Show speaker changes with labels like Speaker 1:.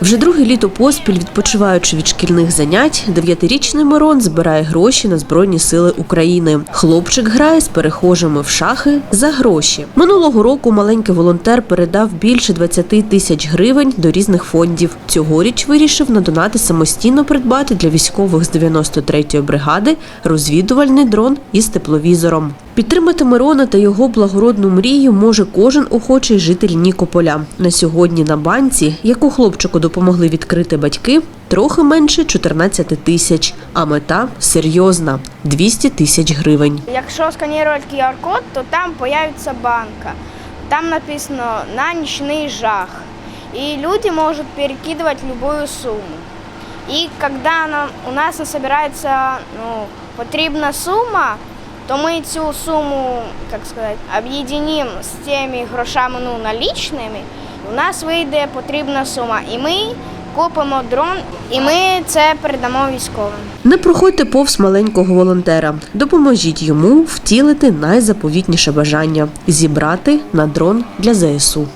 Speaker 1: Вже друге літо поспіль, відпочиваючи від шкільних занять, дев'ятирічний Мирон збирає гроші на Збройні Сили України. Хлопчик грає з перехожими в шахи за гроші. Минулого року маленький волонтер передав більше 20 тисяч гривень до різних фондів. Цьогоріч вирішив на донати самостійно придбати для військових з 93-ї бригади розвідувальний дрон із тепловізором. Підтримати Мирона та його благородну мрію може кожен охочий житель Нікополя. На сьогодні на банці, яку хлопчику допомогли відкрити батьки, трохи менше 14 тисяч, а мета серйозна 200 тисяч гривень.
Speaker 2: Якщо сканувати QR-код, то там появится банка. Там написано на нічний жах. И люди можуть перекидывать любую сумму. І коли у нас насобирається ну, потрібна сума, то ми цю суму, як сказати, об'єднимо з цими грошами ну, налічними, у нас вийде потрібна сума. І ми купимо дрон, і ми це передамо військовим.
Speaker 1: Не проходьте повз маленького волонтера. Допоможіть йому втілити найзаповітніше бажання зібрати на дрон для ЗСУ.